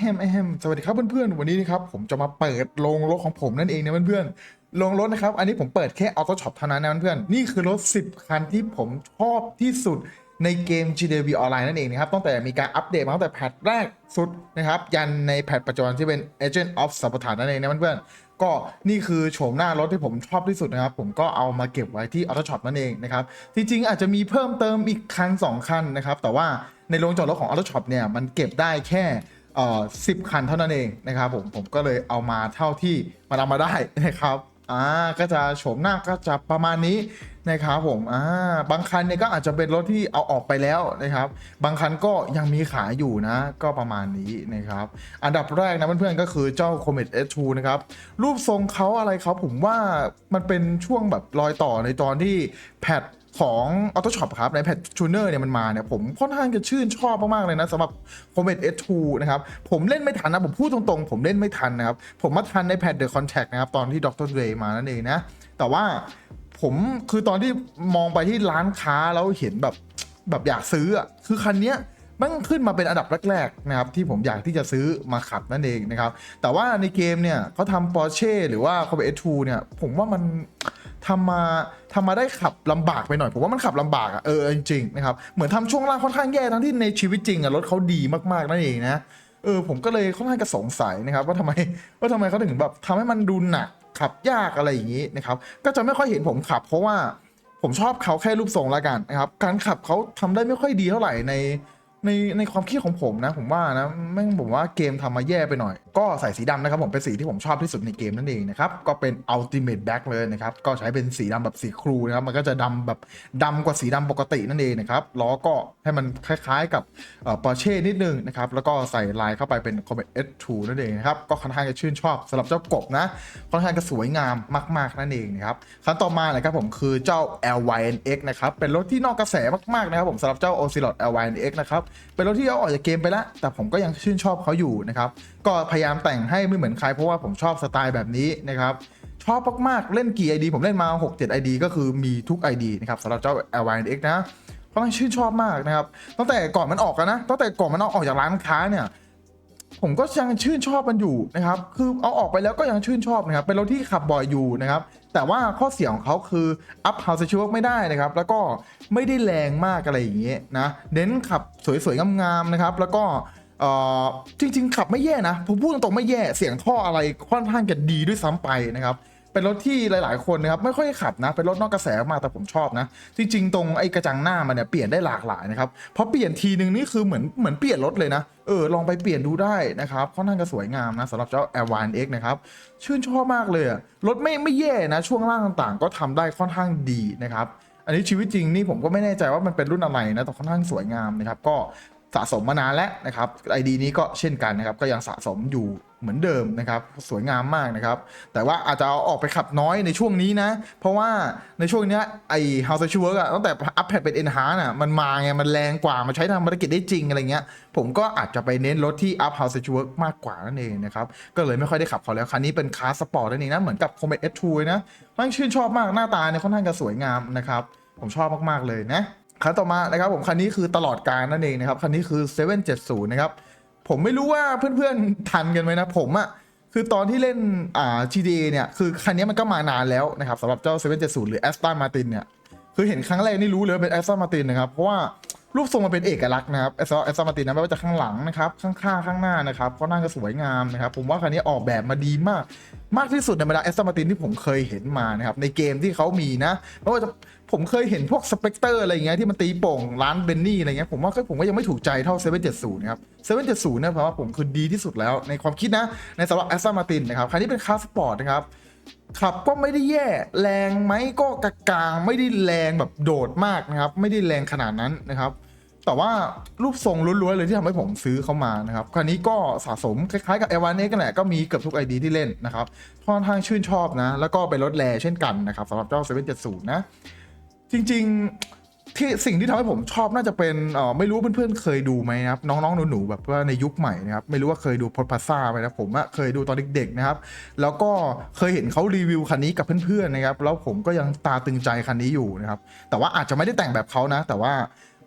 แฮมไอแฮมสวัสดีครับเพื่อนๆ วันนี้นะครับผมจะมาเปิดโรงรถของผมนั่นเองนะเพื่อนๆโรงรถนะครับ อันนี้ผมเปิดแค่ออโต้ช็อปเท่านั้นนะเพื่อนๆนี่คือรถ 10 คันที่ผมชอบที่สุดในเกม GDV ออนไลน์นั่นเองนะครับตั้งแต่มีการอัปเดตมาตั้งแต่แพทแรกสุดนะครับ ยันในแพทปัจจุบันที่เป็น Agent of s a b o t a นั่นเองนะเพื่อนๆก็นี่คือโฉมหน้ารถที่ผมชอบที่สุดนะครับ ผมก็เอามาเก็บไว้ที่ออโต้ช็อปนั่นเองนะครับ จริงๆ อาจจะมีเพิ่มเติมอีกคันสองคันนะครับ แต่ว่าในโรงจอดรถของออโต้ช็อปเนี่ยมันเก็บได้แค่ เอ่อสิบคันเท่านั้นเองนะครับผมผมก็เลยเอามาเท่าที่มันเอามาได้นะครับอ่าก็จะโฉมหน้าก็จะประมาณนี้นะครับผมอ่าบางคันเนี่ยก็อาจจะเป็นรถที่เอาออกไปแล้วนะครับ บางคันก็ยังมีขายอยู่นะ ก็ประมาณนี้นะครับ อันดับแรกนะเพื่อนๆก็คือเจ้า Comet S2 นะครับ รูปทรงเขาอะไรเขาผมว่ามันเป็นช่วงแบบรอยต่อในตอนที่แพท ของ Auto Shop ครับ ในแพทชูเนอร์เนี่ยมันมาเนี่ยผมค่อนข้างจะชื่นชอบมาก ๆ เลยนะสำหรับ Comet S2 นะครับ ผมเล่นไม่ทันนะ ผมพูดตรงๆ ผมเล่นไม่ทันนะครับ ผมมาทันในแพท The Contact นะครับ ตอนที่ Dr. Dre มานั่นเองนะ แต่ว่าผมคือตอนที่มองไปที่ร้านค้าแล้วเห็นแบบแบบอยากซื้ออะคือคันเนี้ยมันขึ้นมาเป็นอันดับแรกๆนะครับที่ผมอยากที่จะซื้อมาขับนั่นเองนะครับแต่ว่าในเกมเนี่ยเขาทำ Porsche หรือว่า Comet S2 เนี่ยผมว่ามัน ทำมาทำมาได้ขับลำบากไปหน่อยผมว่ามันขับลำบากอะเออจริงๆนะครับเหมือนทำช่วงล่างค่อนข้างแย่ทั้งที่ในชีวิตจริงอะรถเขาดีมากๆนั่นเองนะเออผมก็เลยค่อนข้างจะสงสัยนะครับ ว่าทำไมว่าทำไมเขาถึงแบบทำให้มันดูหนักขับยากอะไรอย่างนี้นะครับก็จะไม่ค่อยเห็นผมขับ เพราะว่าผมชอบเขาแค่รูปทรงละกันนะครับการขับเขาทำได้ไม่ค่อยดีเท่าไหร่ใน ในในความคิดของผมนะ ผมว่านะแม่งผมว่าเกมทำมาแย่ไปหน่อย ก็ใส่สีดำนะครับผมเป็นสีที่ผมชอบที่สุดในเกมนั่นเองนะครับ ก็เป็น Ultimate Black เลยนะครับ ก็ใช้เป็นสีดำแบบสีครูนะครับ มันก็จะดำแบบดำกว่าสีดำปกตินั่นเองนะครับล้อก็ให้มันคล้ายๆกับเอ่อ Porsche นิดนึงนะครับ แล้วก็ใส่ลายเข้าไปเป็น Comet S2 นั่นเองนะครับ ก็ค่อนข้างจะชื่นชอบสำหรับเจ้ากบนะค่อนข้างจะสวยงามมาก ๆนั่นเองนะครับคันต่อมานะครับผมคือเจ้า LYNX นะครับเป็นรถที่นอกกระแสมากๆนะครับผมสำหรับเจ้า Ocelot LYNX นะครับเป็นรถที่เอาออกจากเกมไปแล้ว แต่ผมก็ยังชื่นชอบเขาอยู่นะครับ ก็พยายามแต่งให้ไม่เหมือนใครเพราะว่าผมชอบสไตล์แบบนี้นะครับ ชอบมากๆ เล่นกี่ ID ผมเล่นมา 6 7 ID ก็คือมีทุก ID นะครับสำหรับเจ้า l y x นะค่อนข้างชื่นชอบมากนะครับ ตั้งแต่ก่อนมันออกกันนะ ตั้งแต่ก่อนมันเอาออกจากร้านค้าเนี่ย ผมก็ยังชื่นชอบมันอยู่นะครับ คือเอาออกไปแล้วก็ยังชื่นชอบนะครับ เป็นรถที่ขับบ่อยอยู่นะครับ แต่ว่าข้อเสียของเขาคืออัพเฮาส์ชิวไม่ได้นะครับ แล้วก็ไม่ได้แรงมากอะไรอย่างเงี้ยนะเน้นขับสวยๆงามๆนะครับ แล้วก็เออจริงๆ ขับไม่แย่นะผมพูดตรงๆไม่แย่เสียงท่ออะไรค่อนข้างจะดีด้วยซ้ำไปนะครับ เป็นรถที่หลาย ๆ คนนะครับไม่ค่อยขับนะ เป็นรถนอกกระแสมากแต่ผมชอบนะ จริง ๆ ตรงไอ้กระจังหน้ามันเนี่ยเปลี่ยนได้หลากหลายนะครับเพราะเปลี่ยนทีนึงนี่คือเหมือนเหมือนเปลี่ยนรถเลยนะเออลองไปเปลี่ยนดูได้นะครับค่อนข้างจะสวยงามนะสำหรับเจ้า a v a n X นะครับชื่นชอบมากเลยรถไม่ไม่แย่นะ ช่วงล่างต่างๆ ก็ทำได้ค่อนข้างดีนะครับอันนี้ชีวิตจริงนี่ผมก็ไม่แน่ใจว่ามันเป็นรุ่นอะไรนะแต่ค่อนข้างสวยงามนะครับก็ สะสมมานานแล้วนะครับไอดีนี้ก็เช่นกันนะครับก็ยังสะสมอยู่เหมือนเดิมนะครับสวยงามมากนะครับ แต่ว่าอาจจะเอาออกไปขับน้อยในช่วงนี้นะ เพราะว่าในช่วงเนี้ยไอ House of Work อะตั้งแต่อัปเดตเป็น Enhance อะมันมาไง มันแรงกว่า มันใช้ทำภารกิจได้จริงอะไรเงี้ย ผมก็อาจจะไปเน้นรถที่ Up House of Work มากกว่านั่นเองนะครับ ก็เลยไม่ค่อยได้ขับเขาแล้ว คันนี้เป็นคาร์สปอร์ตนั่นเองนะ เหมือนกับ Comet S2 เลยนะค่อนชื่นชอบมากหน้าตาเนี่ยค่อนข้างจะสวยงามนะครับผมชอบมากๆเลยนะ คันต่อมานะครับผมคันนี้คือตลอดการนั่นเองนะครับคันนี้คือ 770 นะครับผมไม่รู้ว่าเพื่อนๆทันกันไหมนะผมอะคือตอนที่เล่นอ่า GTA เนี่ยคือคันนี้มันก็มานานแล้วนะครับสำหรับเจ้า 770 หรือ Aston Martin เนี่ยคือเห็นครั้งแรกนี่รู้เลยเป็น Aston Martin นะครับเพราะว่า รูปทรงมันเป็นเอกลักษณ์นะครับ Aston Aston Martin นะไม่ว่าจะข้างหลังนะครับข้างๆข้างหน้านะครับก็น่าจะสวยงามนะครับผมว่าคันนี้ออกแบบมาดีมาก มากที่สุดในบรรดา Aston Martin ที่ผมเคยเห็นมานะครับในเกมที่เขามีนะไม่ว่าจะผมเคยเห็นพวกสเปกเตอร์อะไรเงี้ยที่มันตีโป่งร้านเบนนี่อะไรเงี้ยผมว่าก็ผมก็ยังไม่ถูกใจเท่า 770นะครับ770เนี่ยเพราะว่าผมคือดีที่สุดแล้วในความคิดนะในสำหรับ Aston Martin นะครับคันนี้เป็นคาร์สปอร์ตนะครับ ขับก็ไม่ได้แย่แรงไหมก็กลางไม่ได้แรงแบบโดดมากนะครับ ไม่ได้แรงขนาดนั้นนะครับ แต่ว่ารูปทรงล้วนๆเลยที่ทำให้ผมซื้อเข้ามานะครับคราวนี้ก็สะสมคล้ายๆกับเอวานเนกันแหละก็มีเกือบทุกไอดีที่เล่นนะครับค่อนข้างชื่นชอบนะ แล้วก็เป็นรถแรเช่นกันนะครับสำหรับเจ้า 770 นะ จริง ๆ ที่สิ่งที่ทำให้ผมชอบน่าจะเป็นเออไม่รู้ว่าเพื่อนๆเคยดูไหมนะครับน้องๆหนูๆแบบว่าในยุคใหม่นะครับไม่รู้ว่าเคยดูพอดพาซ่าไหมนะผมอะเคยดูตอนเด็กๆนะครับ แล้วก็เคยเห็นเขารีวิวคันนี้กับเพื่อนๆนะครับแล้วผมก็ยังตาตึงใจคันนี้อยู่นะครับแต่ว่าอาจจะไม่ได้แต่งแบบเขานะ แต่ว่า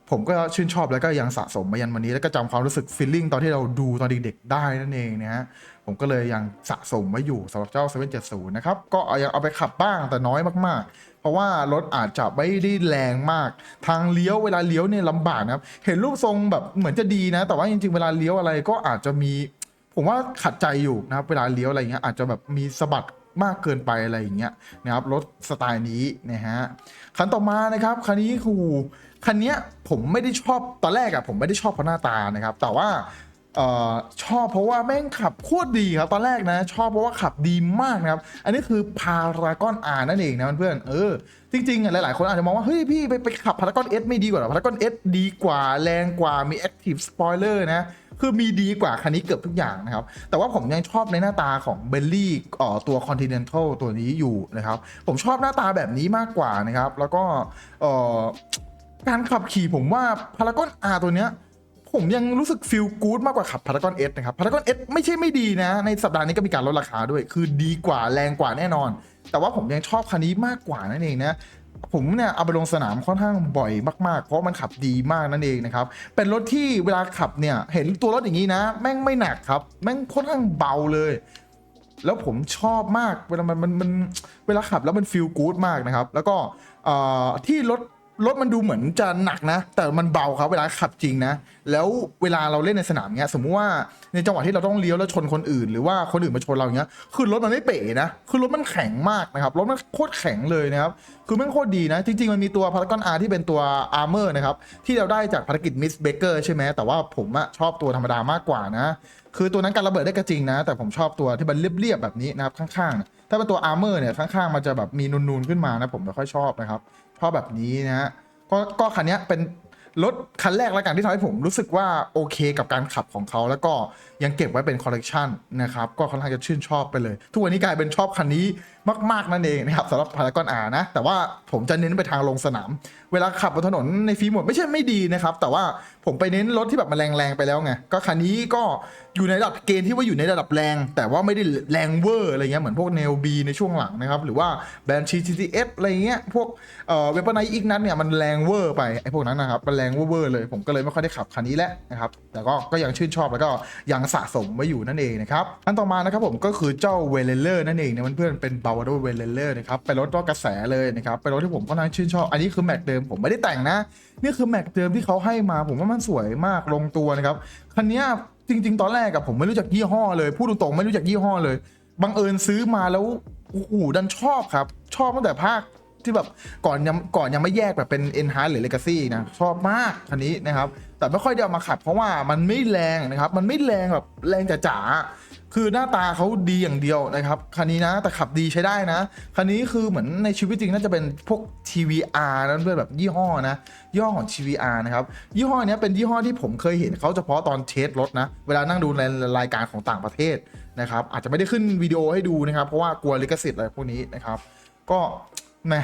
ผผมก็ชื่นชอบแล้วก็ยังสะสมมายันวันนี้แล้วก็จำความรู้สึกฟีลลิ่งตอนที่เราดูตอนเด็กๆได้นั่นเองนะฮะ ผมก็เลยยังสะสมไว้อยู่สำหรับเจ้า 770 นะครับ ก็ยังเอาไปขับบ้างแต่น้อยมากๆ เพราะว่ารถอาจจะไม่ได้แรงมาก ทางเลี้ยวเวลาเลี้ยวเนี่ยลำบากนะครับ เห็นรูปทรงแบบเหมือนจะดีนะ แต่ว่าจริงๆ เวลาเลี้ยวอะไรก็อาจจะมี ผมว่าขัดใจอยู่นะครับ เวลาเลี้ยวอะไรเงี้ยอาจจะแบบมีสะบัดมากเกินไปอะไรอย่างเงี้ยนะครับรถสไตล์นี้นะฮะคันต่อมานะครับคันนี้คือคันเนี้ยผมไม่ได้ชอบตอนแรกอะผมไม่ได้ชอบเพราะหน้าตานะครับ แต่ว่า ชอบเพราะว่าแม่งขับโคตรดีครับตอนแรกนะ ชอบเพราะว่าขับดีมากนะครับ อันนี้คือพารากอนอานั่นเองนะเพื่อนๆเออจริงๆหลายๆ คนอาจจะมองว่าเฮ้ยพี่ไปไปขับพารากอนเอสไม่ดีกว่าหรอพารากอนเอสดีกว่าแรงกว่ามีแอคทีฟสปอยเลอร์นะคือมีดีกว่าคันนี้เกือบทุกอย่างนะครับ แต่ว่าผมยังชอบในหน้าตาของเบลลี่อ่อตัว Continental ตัวนี้อยู่นะครับ ผมชอบหน้าตาแบบนี้มากกว่านะครับ แล้วก็เออการขับขี่ผมว่าพารากอน R ตัวเนี้ย ผมยังรู้สึกฟีลกู๊ดมากกว่าขับพารากอนเอสนะครับพารากอนเอสไม่ใช่ไม่ดีนะ ในสัปดาห์นี้ก็มีการลดราคาด้วย คือดีกว่าแรงกว่าแน่นอน แต่ว่าผมยังชอบคันนี้มากกว่านั่นเองนะผมเนี่ยเอาไปลงสนามค่อนข้างบ่อยมากๆ เพราะมันขับดีมากนั่นเองนะครับ เป็นรถที่เวลาขับเนี่ยเห็นตัวรถอย่างนี้นะ แม่งไม่หนักครับ แม่งค่อนข้างเบาเลย แล้วผมชอบมากเวลามันมันมันเวลาขับแล้วมันฟีลกู๊ดมากนะครับ แล้วก็ที่รถ รถมันดูเหมือนจะหนักนะ แต่มันเบาครับเวลาขับจริงนะ แล้วเวลาเราเล่นในสนามเนี้ย สมมุติว่าในจังหวะที่เราต้องเลี้ยวแล้วชนคนอื่น หรือว่าคนอื่นมาชนเราเงี้ย คือรถมันไม่เป๋นะ คือรถมันแข็งมากนะครับ รถมันโคตรแข็งเลยนะครับ คือมันโคตรดีนะ จริง ๆ มันมีตัวพารากอนอาร์ที่เป็นตัวอาร์เมอร์นะครับ ที่เราได้จากภารกิจมิสเบเกอร์ใช่ไหมแต่ว่าผมอะชอบตัวธรรมดามากกว่านะ คือตัวนั้นการระเบิดได้ก็จริงนะ แต่ผมชอบตัวที่มันเรียบๆแบบนี้นะครับข้างๆถ้าเป็นตัวอาร์เมอร์เนี่ยข้างๆมันจะแบบมีนูนๆขึ้นมานะผมไม่ค่อยชอบนะครับ ชอบแบบนี้นะฮะก็ก็คันนี้เป็นรถคันแรกแล้วกันที่ทำให้ผมรู้สึกว่าโอเคกับการขับของเขา แล้วก็ยังเก็บไว้เป็นคอลเลกชันนะครับ ก็ค่อนข้างจะชื่นชอบไปเลย ทุกวันนี้กลายเป็นชอบคันนี้มาก ๆ นั่นเองนะครับสำหรับพารากอนอานะ แต่ว่าผมจะเน้นไปทางลงสนาม เวลาขับบนถนนในฟีโหมดไม่ใช่ไม่ดีนะครับ แต่ว่าผมไปเน้นรถที่แบบมันแรงๆไปแล้วไงก็คันนี้ก็อยู่ในระดับเกณฑ์ที่ว่าอยู่ในระดับแรง แต่ว่าไม่ได้แรงเวอร์อะไรเงี้ยเหมือนพวกเนลบีในช่วงหลังนะครับ หรือว่าแบรนด์ชีทีเอสอะไรเงี้ยพวกเอ่อเวปไนอีกนั้นเนี่ยมันแรงเวอร์ไปไอ้พวกนั้นนะครับมันแรงเวอร์เลย ผมก็เลยไม่ค่อยได้ขับคันนี้แหละนะครับแต่ก็ก็ยังชื่นชอบแล้วก็ยังสะสมไว้อยู่นั่นเองนะครับอันต่อมานะครับผมก็คือเจ้าเวเลเลอร์นั่นเองเนี่ยเพื่อนเป็นบาวาโดเวเลเลอร์นะครับเป็นรถรอกระแสเลยนะครับเป็นรถที่ผมก็น่าชื่นชอบอันนี้คือแม็กเดิมผมไม่ได้แต่งนะ นี่คือแม็กเดิมที่เขาให้มาผมว่ามันสวยมากลงตัวนะครับคันนี้จริง ๆ ตอนแรกกับผมไม่รู้จักยี่ห้อเลยพูดตรงๆไม่รู้จักยี่ห้อเลยบังเอิญซื้อมาแล้วโอ้โหดันชอบครับ ชอบตั้งแต่ภาคที่แบบก่อนยังก่อนยังไม่แยกแบบเป็น e n h a n c e หรือ Legacy นะ ชอบมากคันนี้นะครับ แต่ไม่ค่อยได้เอามาขับเพราะว่ามันไม่แรงนะครับ มันไม่แรงแบบแรงจ๋าๆ คือหน้าตาเขาดีอย่างเดียวนะครับคันนี้นะแต่ขับดีใช้ได้นะคันนี้คือเหมือนในชีวิตจริงน่าจะเป็นพวก TVR นั่นเพื่อนแบบยี่ห้อนะยี่ห้อของ TVR นะครับยี่ห้อเนี้ยเป็นยี่ห้อที่ผมเคยเห็นเขาเฉพาะตอนเทสรถนะ เวลานั่งดูในรายการของต่างประเทศนะครับอาจจะไม่ได้ขึ้นวิดีโอให้ดูนะครับ เพราะว่ากลัวลิขสิทธิ์อะไรพวกนี้นะครับ ก็แม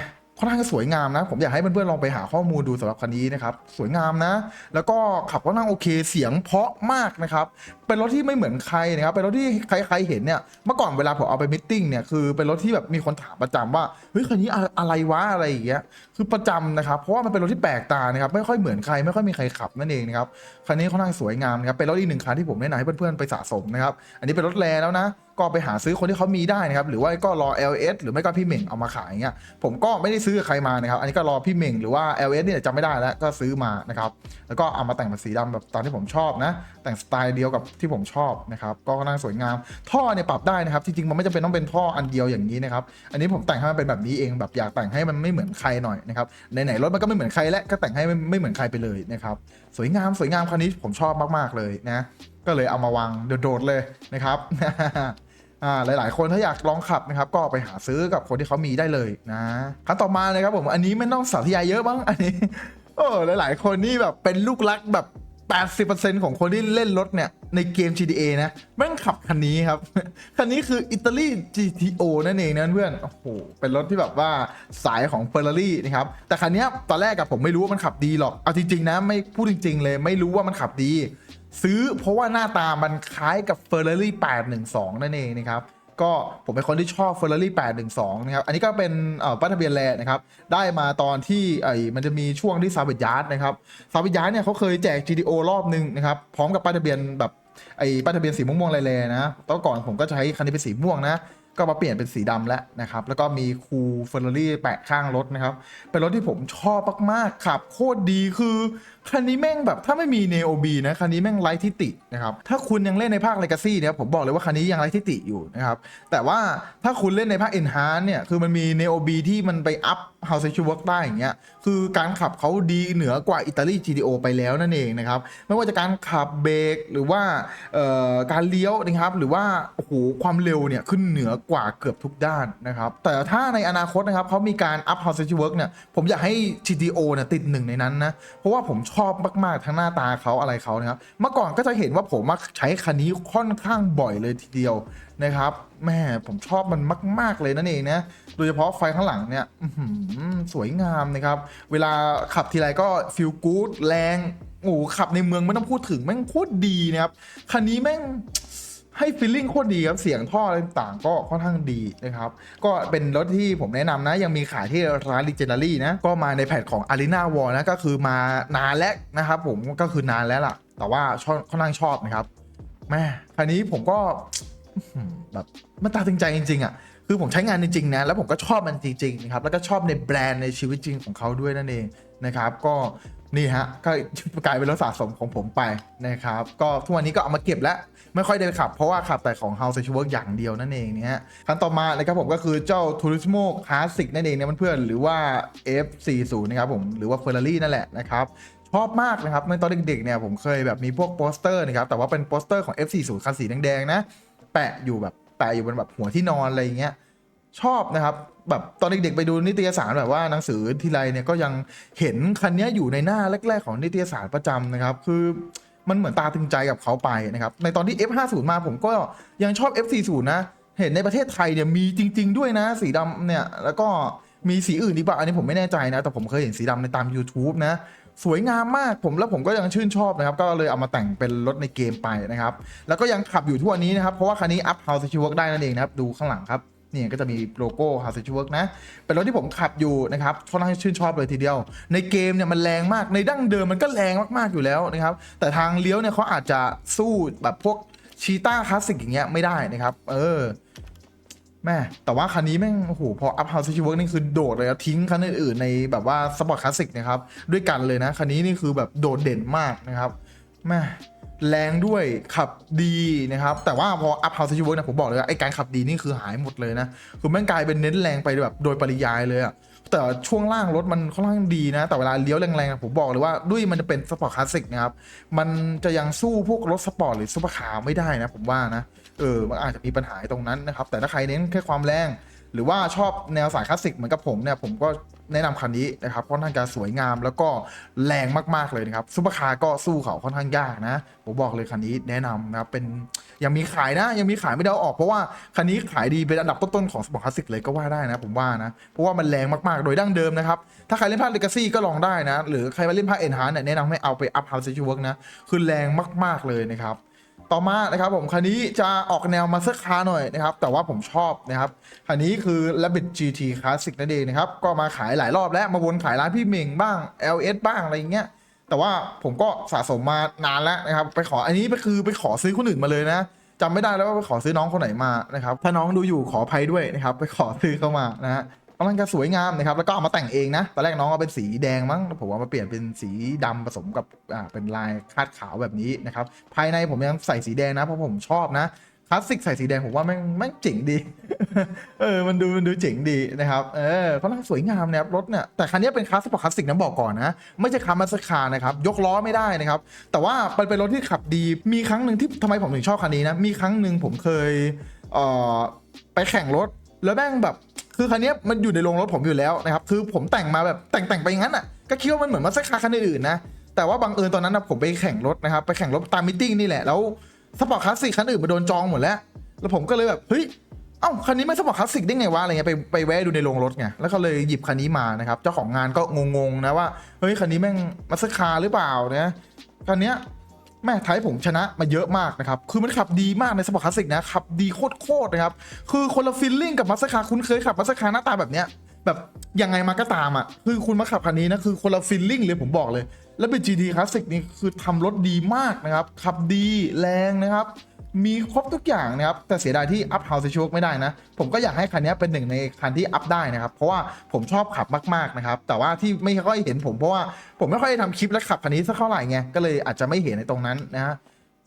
ค่อนข้างสวยงามนะ ผมอยากให้เพื่อนๆลองไปหาข้อมูลดูสำหรับคันนี้นะครับ สวยงามนะ แล้วก็ขับก็นั่งโอเคเสียงเพราะมากนะครับ เป็นรถที่ไม่เหมือนใครนะครับ เป็นรถที่ใครๆเห็นเนี่ย เมื่อก่อนเวลาผมเอาไปมิทติ้งเนี่ย คือเป็นรถที่แบบมีคนถามประจำว่า เฮ้ยคันนี้อะไรวะอะไรอย่างเงี้ย คือประจำนะครับ เพราะว่ามันเป็นรถที่แปลกตานะครับ ไม่ค่อยเหมือนใคร ไม่ค่อยมีใครขับนั่นเองนะครับ คันนี้ค่อนข้างสวยงามนะครับ เป็นรถอีกหนึ่งคันที่ผมแนะนำให้เพื่อนๆไปสะสมนะครับ อันนี้เป็นรถแรแล้วนะ ก็ไปหาซื้อคนที่เขามีได้นะครับ หรือว่าก็รอ LS หรือไม่ก็พี่เหม่งเอามาขายเงี้ย ผมก็ไม่ได้ซื้อใครมานะครับ อันนี้ก็รอพี่เหม่งหรือว่า LS เนี่ยจำไม่ได้แล้วก็ซื้อมานะครับ แล้วก็เอามาแต่งเป็นสีดำแบบตามที่ผมชอบนะ แต่งสไตล์เดียวกับที่ผมชอบนะครับก็น่าสวยงาม ท่อเนี่ยปรับได้นะครับ จริงๆมันไม่จำเป็นต้องเป็นท่ออันเดียวอย่างนี้นะครับ อันนี้ผมแต่งให้มันเป็นแบบนี้เองแบบอยากแต่งให้มันไม่เหมือนใครหน่อยนะครับไหนๆรถมันก็ไม่เหมือนใครและก็แต่งให้ไม่เหมือนใครไปเลยนะครับสวยงามสวยงามคันนี้ผมชอบมากๆเลยนะก็เลยเอามาวางโดดๆเลยนะครับอ่าหลาย ๆ คนถ้าอยากลองขับนะครับ ก็ไปหาซื้อกับคนที่เขามีได้เลยนะคันต่อมาเลยครับผมอันนี้ไม่ต้องสาธยายเยอะบ้างอันนี้โอ้หลาย ๆ คนนี่แบบเป็นลูกรักแบบ 80%ของคนที่เล่นรถเนี่ยในเกม GTA นะแม่งขับคันนี้ครับ คันนี้คืออิตาลี GTO นั่นเองนะเพื่อนโอ้โหเป็นรถที่แบบว่าสายของ Ferrari นะครับ แต่คันเนี้ยตอนแรกกับผมไม่รู้ว่ามันขับดีหรอก เอาจริง ๆ นะ ไม่พูดจริง ๆ เลย ไม่รู้ว่ามันขับดี ซื้อเพราะว่าหน้าตามันคล้ายกับ Ferrari 812 นั่นเองนะครับ ก็ผมเป็นคนที่ชอบ Ferrari 812 นะครับ อันนี้ก็เป็นป้ายทะเบียนแลนะครับ ได้มาตอนที่ไอ้มันจะมีช่วงที่ซาบิยาร์ดนะครับซาบิยาร์ดเนี่ยเขาเคยแจก GTO รอบหนึ่งนะครับ พร้อมกับป้ายทะเบียนแบบไอ้ป้ายทะเบียนสีม่วงๆแลๆนะตอนก่อนผมก็ใช้คันนี้เป็นสีม่วงนะ ก็มาเปลี่ยนเป็นสีดำแล้วนะครับ แล้วก็มีคูเฟอร์รารี่แปะข้างรถนะครับ เป็นรถที่ผมชอบมากๆขับโคตรดีคือ คันนี้แม่งแบบถ้าไม่มี Neo B นะ คันนี้แม่งไร้ทิตินะครับ ถ้าคุณยังเล่นในภาค Legacy เนี่ยผมบอกเลยว่าคันนี้ยังไร้ทิติอยู่นะครับ แต่ว่าถ้าคุณเล่นในภาค Enhance เนี่ยคือมันมี Neo B ที่มันไปอัพ House of Work ได้อย่างเงี้ย คือการขับเขาดีเหนือกว่าอิตาลี GTO ไปแล้วนั่นเองนะครับไม่ว่าจะการขับเบรกหรือว่าการเลี้ยวนะครับหรือว่าโอ้โหความเร็วเนี่ยขึ้นเหนือกว่าเกือบทุกด้านนะครับแต่ถ้าในอนาคตนะครับเขามีการอัพ House of Work เนี่ยผมอยากให้ GTO เนี่ยติดหนึ่งในนั้นนะเพราะว่าผมชอบมาก ๆ ทั้งหน้าตาเขาอะไรเขานะครับเมื่อก่อนก็จะเห็นว่าผมมักใช้คันนี้ค่อนข้างบ่อยเลยทีเดียวนะครับ แม่ผมชอบมันมาก ๆ เลยนั่นเองนะ โดยเฉพาะไฟข้างหลังเนี่ยสวยงามนะครับ เวลาขับทีไรก็ฟิลกู๊ดแรงโอ้โหขับในเมืองไม่ต้องพูดถึง แม่งโคตรดีนะครับ คันนี้แม่งให้ฟีลลิ่งโคตรดีครับ เสียงท่ออะไรต่างก็ค่อนข้างดีนะครับ ก็เป็นรถที่ผมแนะนำนะ ยังมีขายที่ร้าน Legendary นะ ก็มาในแพทของ Arena War นะ ก็คือมานานแล้วนะครับผมก็คือนานแล้วล่ะ แต่ว่าชอบค่อนข้างชอบนะครับแม่คันนี้ผมก็ แบบมันตาตึงใจจริงๆอะคือผมใช้งานจริงๆนะแล้วผมก็ชอบมันจริงๆนะครับแล้วก็ชอบในแบรนด์ในชีวิตจริงของเขาด้วยนั่นเองนะครับ ก็นี่ฮะก็กลายเป็นรถสะสมของผมไปนะครับ ก็ทุกวันนี้ก็เอามาเก็บแล้วไม่ค่อยได้ขับ เพราะว่าขับแต่ของ House of Work อย่างเดียวนั่นเองเนี่ยฮะคันต่อมานะครับผมก็คือเจ้า Turismo Classic นั่นเองเนี่ยเพื่อนๆหรือว่า F40 นะครับผมหรือว่า Ferrari นั่นแหละนะครับชอบมากนะครับในตอนเด็กๆเนี่ยผมเคยแบบมีพวกโปสเตอร์นะครับแต่ว่าเป็นโปสเตอร์ของ F40 คันสีแดงๆนะ แปะอยู่แบบแปะอยู่บนแบบหัวที่นอนอะไรอย่างเงี้ยชอบนะครับ แบบตอนเด็กๆไปดูนิตยสารแบบว่าหนังสือทีไรเนี่ยก็ยังเห็นคันเนี้ยอยู่ในหน้าแรก ๆ ของนิตยสารประจำนะครับ คือมันเหมือนตาตึงใจกับเขาไปนะครับ ในตอนที่ F50 มาผมก็ยังชอบ F40 นะ เห็นในประเทศไทยเนี่ยมีจริง ๆ ด้วยนะ สีดำเนี่ย แล้วก็มีสีอื่นดีกว่าอันนี้ผมไม่แน่ใจนะ แต่ผมเคยเห็นสีดำในตาม YouTube นะ สวยงามมากผมแล้วผมก็ยังชื่นชอบนะครับ ก็เลยเอามาแต่งเป็นรถในเกมไปนะครับ แล้วก็ยังขับอยู่ทุกวันนี้นะครับ เพราะว่าคันนี้อัพ House of Work ได้นั่นเองนะครับ ดูข้างหลังครับนี่ก็จะมีโลโก้ House Work นะ เป็นรถที่ผมขับอยู่นะครับค่อนข้างชื่นชอบเลยทีเดียว ในเกมเนี่ยมันแรงมากในดั้งเดิมมันก็แรงมากๆอยู่แล้วนะครับ แต่ทางเลี้ยวเนี่ยเขาอาจจะสู้แบบพวกชีต้าคลาสสิกอย่างเงี้ยไม่ได้นะครับ เออ แม่แต่ว่าคันนี้แม่งโอ้โหพออัพ House of Work นี่คือโดดเลยนะทิ้งคันอื่นๆในแบบว่าสปอร์ตคลาสสิกนะครับ ด้วยกันเลยนะ คันนี้นี่คือแบบโดดเด่นมากนะครับแม่แรงด้วยขับดีนะครับ แต่ว่าพออัพ House of Work นะผมบอกเลยว่าไอการขับดีนี่คือหายหมดเลยนะ คือแม่งกลายเป็นเน้นแรงไปแบบโดยปริยายเลยอะแต่ช่วงล่างรถมันค่อนข้างดีนะ แต่เวลาเลี้ยวแรงๆผมบอกเลยว่าด้วยมันจะเป็นสปอร์ตคลาสสิกนะครับ มันจะยังสู้พวกรถสปอร์ตหรือซุปเปอร์คาร์ไม่ได้นะผมว่านะ เออมันอาจจะมีปัญหาตรงนั้นนะครับ แต่ถ้าใครเน้นแค่ความแรง หรือว่าชอบแนวสายคลาสสิกเหมือนกับผมเนี่ยผมก็แนะนำคันนี้นะครับค่อนข้างจะสวยงามแล้วก็แรงมากๆเลยนะครับซุปเปอร์คาร์ก็สู้เขาค่อนข้างยากนะ ผมบอกเลยคันนี้แนะนำนะครับเป็นยังมีขายนะ ยังมีขายไม่ได้อออกเพราะว่าคันนี้ขายดีเป็นอันดับต้นๆของสปอร์ตคลาสสิกเลยก็ว่าได้นะ ผมว่านะเพราะว่ามันแรงมากๆโดยดั้งเดิมนะครับถ้าใครเล่นภาคเลกาซี่ก็ลองได้นะ หรือใครมาเล่นภาคเอ็นฮาร์เนี่ยแนะนำให้เอาไปอัพเฮาส์เซิเวิร์กนะคือแรงมากๆเลยนะครับ ต่อมานะครับผมคันนี้จะออกแนวมาสเตอร์คาร์หน่อยนะครับ แต่ว่าผมชอบนะครับคันนี้คือ Rabbit GT Classic นั่นเองนะครับ ก็มาขายหลายรอบแล้วมาวนขายร้านพี่เม่งบ้าง LS บ้างอะไรอย่างเงี้ยแต่ว่าผมก็สะสมมานานแล้วนะครับ ไปขออันนี้ไปคือไปขอซื้อคนอื่นมาเลยนะจำไม่ได้แล้วว่าไปขอซื้อน้องคนไหนมานะครับ ถ้าน้องดูอยู่ขออภัยด้วยนะครับ ไปขอซื้อเข้ามานะฮะ กำลังจะสวยงามนะครับ แล้วก็เอามาแต่งเองนะ ตอนแรกน้องเอาเป็นสีแดงมั้ง ผมว่ามาเปลี่ยนเป็นสีดำผสมกับ อ่า เป็นลายคาดขาวแบบนี้นะครับ ภายในผมยังใส่สีแดงนะ เพราะผมชอบนะ คลาสสิกใส่สีแดงผมว่าแม่งแม่งเจ๋งดี เออ มันดูมันดูเจ๋งดีนะครับ เออค่อนข้างสวยงามนะครับรถเนี่ย แต่คันนี้เป็นคลาสสปอร์ตคลาสสิกนะบอกก่อนนะ ไม่ใช่คาร์มาสคาร์นะครับ ยกล้อไม่ได้นะครับ แต่ว่ามันเป็นรถที่ขับดี มีครั้งหนึ่งที่ทำไมผมถึงชอบคันนี้นะ มีครั้งหนึ่งผมเคย เอ่อ ไปแข่งรถ แล้วแม่งแบบ คือคันนี้มันอยู่ในโรงรถผมอยู่แล้วนะครับคือผมแต่งมาแบบแต่งแต่งไปอย่างนั้นอะก็คิดว่ามันเหมือนมาสักคาคันอื่นๆนะแต่ว่าบังเอิญตอนนั้นนะผมไปแข่งรถนะครับไปแข่งรถตามมิทติ้งนี่แหละแล้วสปอร์ตคลาสสิกคันอื่นมาโดนจองหมดแล้ว แล้วผมก็เลยแบบเฮ้ยเอ้าคันนี้ไม่สปอร์ตคลาสสิกได้ไงวะอะไรเงี้ยไปไปแวะดูในโรงรถไงแล้วก็เลยหยิบคันนี้มานะครับเจ้าของงานก็งงๆนะว่าเฮ้ยคันนี้แม่งมาสคาหรือเปล่านะคันเนี้ย แม่ไทยผมชนะมาเยอะมากนะครับ คือมันขับดีมากในสปอร์ตคลาสสิกนะ ขับดีโคตรๆนะครับ คือคนละฟิลลิ่งกับมัสคาคุณเคยขับมัสคาหน้าตาแบบเนี้ย แบบยังไงมาก็ตามอะ คือคุณมาขับคันนี้นะคือคนละฟิลลิ่งเลยผมบอกเลย แล้วเป็น GT คลาสสิกนี่คือทำรถดีมากนะครับ ขับดีแรงนะครับ มีครบทุกอย่างนะครับ แต่เสียดายที่อัพเฮาส์ชูกไม่ได้นะ ผมก็อยากให้คันนี้เป็นหนึ่งในคันที่อัพได้นะครับ เพราะว่าผมชอบขับมากๆนะครับ แต่ว่าที่ไม่ค่อยเห็นผมเพราะว่าผมไม่ค่อยได้ทำคลิปและขับคันนี้สักเท่าไหร่ไง ก็เลยอาจจะไม่เห็นในตรงนั้นนะฮะ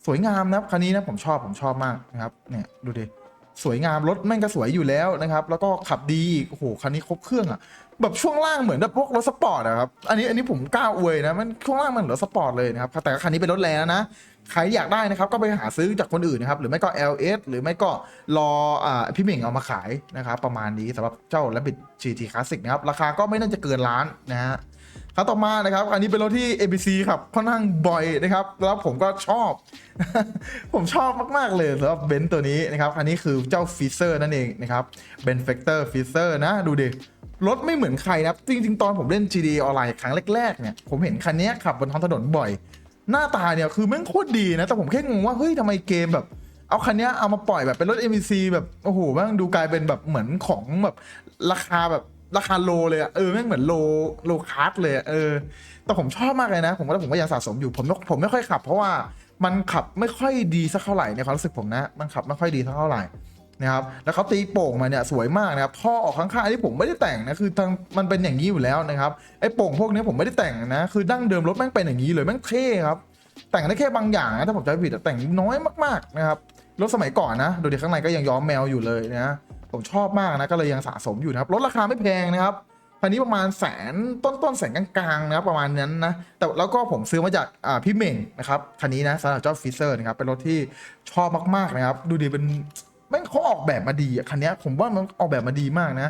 สวยงามนะครับคันนี้นะผมชอบผมชอบมากนะครับ เนี่ยดูดิ สวยงามรถแม่งก็สวยอยู่แล้วนะครับ แล้วก็ขับดีโอ้โหคันนี้ครบเครื่องอะแบบช่วงล่างเหมือนแบบพวกรถสปอร์ตอะครับ อันนี้อันนี้ผมกล้าอวยนะ มันช่วงล่างมันเหมือนรถสปอร์ตเลยนะครับ แต่คันนี้เป็นรถแรงนะ ใครอยากได้นะครับก็ไปหาซื้อจากคนอื่นนะครับหรือไม่ก็ LS หรือไม่ก็รออ่าพี่เหม่งเอามาขายนะครับประมาณนี้สำหรับเจ้า Rabbit GT Classic นะครับราคาก็ไม่น่าจะเกินล้านนะฮะครับต่อมานะครับ อันนี้เป็นรถที่ ABC ครับค่อนข้างบ่อยนะครับ แล้วผมก็ชอบ ผมชอบมาก ๆ เลยสำหรับเบนซ์ตัวนี้นะครับ อันนี้คือเจ้าฟิเซอร์นั่นเองนะครับเบนเฟกเตอร์ฟิเซอร์นะ ดูดิ รถไม่เหมือนใครนะครับจริง ๆ ตอนผมเล่น GD ออนไลน์ครั้งแรก ๆ เนี่ย ผมเห็นคันนี้ขับบนท้องถนนบ่อย หน้าตาเนี่ยคือแม่งโคตรดีนะ แต่ผมแค่งงว่าเฮ้ยทำไมเกมแบบ เอาคันนี้เอามาปล่อยแบบเป็นรถ MVC แบบโอ้โหแม่งดูกลายเป็นแบบเหมือนของแบบราคาแบบราคาโลเลยอะเออแม่งเหมือนโลโลคาร์ดเลยเออ แต่ผมชอบมากเลยนะ ผมก็ผมก็ยังสะสมอยู่ผมผมไม่ค่อยขับ เพราะว่ามันขับไม่ค่อยดีสักเท่าไหร่ในความรู้สึกผมนะ มันขับไม่ค่อยดีสักเท่าไหร่ นะครับแล้วเขาตีโป่งมาเนี่ยสวยมากนะครับท่อออกข้างๆอันนี้ผมไม่ได้แต่งนะคือทางมันเป็นอย่างนี้อยู่แล้วนะครับไอ้โป่งพวกนี้ผมไม่ได้แต่งนะคือดั้งเดิมรถแม่งเป็นอย่างนี้เลยแม่งเท่ครับแต่งได้แค่บางอย่างนะถ้าผมจำไม่ผิดแต่งน้อยมากๆนะครับรถสมัยก่อนนะดูดิข้างในก็ยังย้อมแมวอยู่เลยนะผมชอบมากนะก็เลยยังสะสมอยู่นะครับรถราคาไม่แพงนะครับคันนี้ประมาณแสนต้นต้นๆแสนกลางๆนะครับประมาณนั้นนะแต่แล้วก็ผมซื้อมาจากพี่เม่งนะครับคันนี้นะสำหรับเจ้าฟิเซอร์นะครับเป็นรถที่ชอบมากๆนะครับดูดีเป็น ม่งเขาออกแบบมาดีอะคันนี้ผมว่ามันออกแบบมาดีมากนะ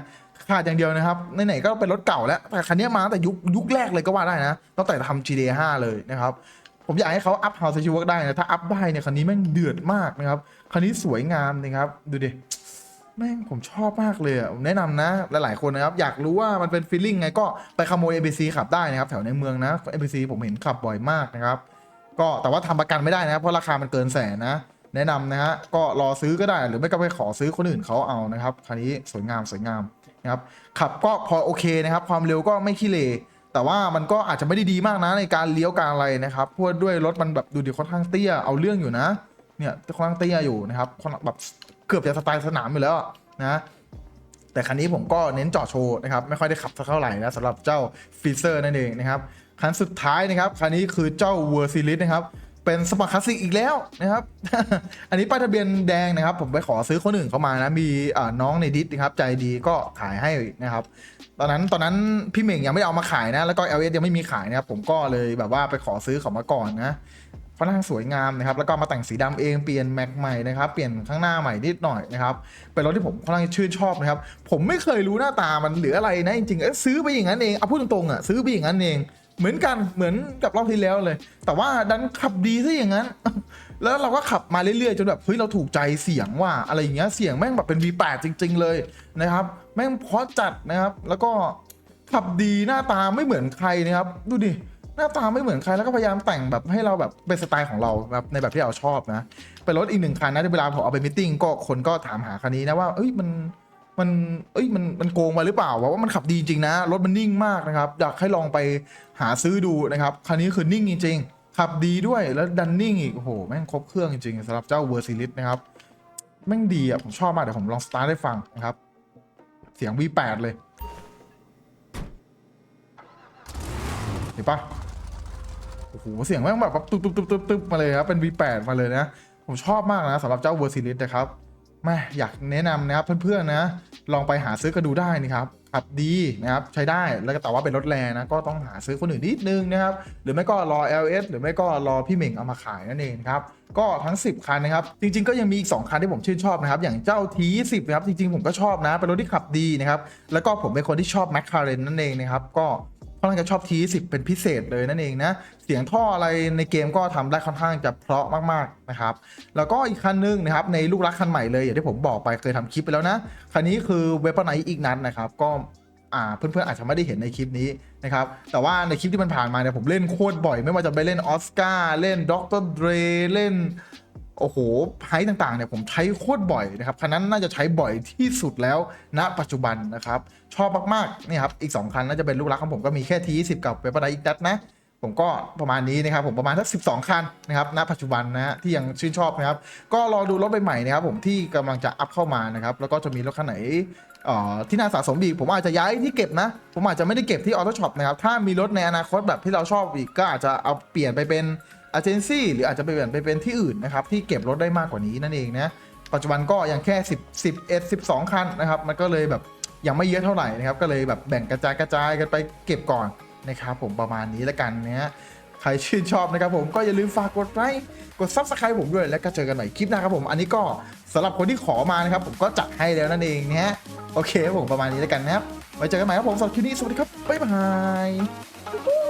ขาดอย่างเดียวนะครับไหนๆก็เป็นรถเก่าแล้วแต่คันนี้มาแต่ยุคยุคแรกเลยก็ว่าได้นะตั้งแต่ทำ GTA 5 เลยนะครับผมอยากให้เขาอัพ House to Work ได้นะถ้าอัพได้เนี่ยคันนี้แม่งเดือดมากนะครับคันนี้สวยงามนะครับดูดิแม่งผมชอบมากเลยผมแนะนำนะ หลาย ๆ คนนะครับ อยากรู้ว่ามันเป็นฟีลลิ่งไงก็ไปขโมย ABC ขับได้นะครับ แถวในเมืองนะ ABC ผมเห็นขับบ่อยมากนะครับ ก็แต่ว่าทำประกันไม่ได้นะเพราะราคามันเกินแสนนะ แนะนำนะฮะก็รอซื้อก็ได้หรือไม่ก็ไปขอซื้อคนอื่นเขาเอานะครับคันนี้สวยงามสวยงามนะครับขับก็พอโอเคนะครับ ความเร็วก็ไม่ขี้เหร่แต่ว่ามันก็อาจจะไม่ได้ดีมากนะในการเลี้ยวการอะไรนะครับเพราะด้วยรถมันแบบดูดิค่อนข้างเตี้ยเอาเรื่องอยู่นะเนี่ยค่อนข้างเตี้ยอยู่นะครับแบบเกือบจะสไตล์สนามอยู่แล้วนะแต่คันนี้ผมก็เน้นจอดโชว์นะครับไม่ค่อยได้ขับสักเท่าไหร่นะสำหรับเจ้าฟีเซอร์นั่นเองนะครับคันสุดท้ายนะครับคันนี้คือเจ้าเวอร์ซิลิสนะครับ เป็นสปอร์ตคลาสสิกอีกแล้วนะครับ อันนี้ป้ายทะเบียนแดงนะครับ ผมไปขอซื้อคนอื่นเข้ามานะ มีน้องในดิสนะครับใจดีก็ขายให้นะครับ ตอนนั้นตอนนั้นพี่เหม่งยังไม่เอามาขายนะ แล้วก็ LS ยังไม่มีขายนะครับ ผมก็เลยแบบว่าไปขอซื้อเขามาก่อนนะค่อนข้างสวยงามนะครับ แล้วก็มาแต่งสีดำเอง เปลี่ยนแม็กใหม่นะครับ เปลี่ยนข้างหน้าใหม่นิดหน่อยนะครับ เป็นรถที่ผมค่อนข้างชื่นชอบนะครับ ผมไม่เคยรู้หน้าตามันหรืออะไรนะจริงๆเอ้ยซื้อไปอย่างนั้นเอง เอาพูดตรงๆอะซื้อไปอย่างนั้นเอง เหมือนกันเหมือนกับรอบที่แล้วเลย แต่ว่าดันขับดีซะอย่างนั้น แล้วเราก็ขับมาเรื่อยๆ จนแบบเฮ้ยเราถูกใจเสียงว่าอะไรอย่างเงี้ยเสียงแม่งแบบเป็น V8 จริง ๆ เลยนะครับ แม่งเพราะจัดนะครับ แล้วก็ขับดีหน้าตาไม่เหมือนใครนะครับ ดูดิหน้าตาไม่เหมือนใครแล้วก็พยายามแต่งแบบให้เราแบบเป็นสไตล์ของเราแบบในแบบที่เราชอบนะเป็นรถอีกหนึ่งคันนะที่เวลาผมเอาไปมิทติ้งก็คนก็ถามหาคันนี้นะว่าเอ้ยมัน มันเอ้ยมันมันโกงมาหรือเปล่าว่ามันขับดีจริงนะ รถมันนิ่งมากนะครับ อยากให้ลองไปหาซื้อดูนะครับคันนี้คือนิ่งจริงๆขับดีด้วยแล้วดันนิ่งอีกโอ้โหแม่งครบเครื่องจริงๆสำหรับเจ้าเวอร์ซิลิสนะครับแม่งดีอะผมชอบมากเดี๋ยวผมลองสตาร์ทให้ฟังนะครับ เสียง V8 เลยเห็นปะโอ้โหเสียงแม่งแบบตุ๊บตุ๊บตุ๊บตุ๊บตุ๊บมาเลยครับเป็น V8 มาเลยนะ ผมชอบมากนะสำหรับเจ้าเวอร์ซิลิสนะครับ ม่อยากแนะนำนะครับเพื่อนๆนะ ลองไปหาซื้อกันดูได้นะครับขับดีนะครับใช้ได้แล้วก็แต่ว่าเป็นรถแรงนะก็ต้องหาซื้อคนอื่นนิดนึงนะครับ หรือไม่ก็รอ LS หรือไม่ก็รอพี่เหม่งเอามาขายนั่นเองครับก็ทั้ง 10 คันนะครับ จริง ๆ ก็ยังมีอีก 2 คันที่ผมชื่นชอบนะครับ อย่างเจ้า T20 นะครับ จริง ๆ ผมก็ชอบนะ เป็นรถที่ขับดีนะครับ แล้วก็ผมเป็นคนที่ชอบ McLaren นั่นเองนะครับ ก็ ค่อนข้างจะชอบ T20 เป็นพิเศษเลยนั่นเองนะ เสียงท่ออะไรในเกมก็ทำได้ค่อนข้างจะเพราะมากๆนะครับ แล้วก็อีกคันนึงนะครับในลูกรักคันใหม่เลยอย่างที่ผมบอกไปเคยทำคลิปไปแล้วนะ คันนี้คือเวป o ไนอีกนัทนะครับ ก็เพื่อนๆอาจจะไม่ได้เห็นในคลิปนี้นะครับ แต่ว่าในคลิปที่มันผ่านมาเนี่ยผมเล่นโคตรบ่อย ไม่ว่าจะไปเล่นออสการ์เล่นด็อกเตอร์เดรเล่น โอ้โหไฮต่างๆเนี่ยผมใช้โคตรบ่อยนะครับคันนั้นน่าจะใช้บ่อยที่สุดแล้วณปัจจุบันนะครับ ชอบมากๆนี่ครับอีก 2 คันน่าจะเป็นลูกรักของผมก็มีแค่ที20กับเวปไดอีกดัตนะ ผมก็ประมาณนี้นะครับ ผมประมาณสัก12 คันนะครับณปัจจุบันนะฮะที่ยังชื่นชอบนะครับ ก็รอดูรถใหม่ๆนะครับผมที่กำลังจะอัพเข้ามานะครับแล้วก็จะมีรถคันไหนที่น่าสะสมอีกผมอาจจะย้ายที่เก็บนะ ผมอาจจะไม่ได้เก็บที่ออโต้ช็อปนะครับถ้ามีรถในอนาคตแบบที่เราชอบอีกก็อาจจะเอาเปลี่ยนไปเป็น เอเจนซี่หรืออาจจะไปเปลี่ยนไปเป็นที่อื่นนะครับที่เก็บรถได้มากกว่านี้นั่นเองนะปัจจุบันก็ยังแค่ 10 11 12 คันนะครับมันก็เลยแบบยังไม่เยอะเท่าไหร่นะครับก็เลยแบบแบ่งกระจายกระจายกันไปเก็บก่อนนะครับผมประมาณนี้แล้วกันนะฮะใครชื่นชอบนะครับผมก็อย่าลืมฝากกดไลค์กด Subscribe ผมด้วยแล้วก็เจอกันใหม่คลิปหน้าครับผม อันนี้ก็สำหรับคนที่ขอมานะครับผมก็จัดให้แล้วนั่นเองนะฮะโอเคผมประมาณนี้แล้วกันนะครับไว้เจอกันใหม่ครับผมสำหรับคลิปนี้สวัสดีครับบ๊ายบาย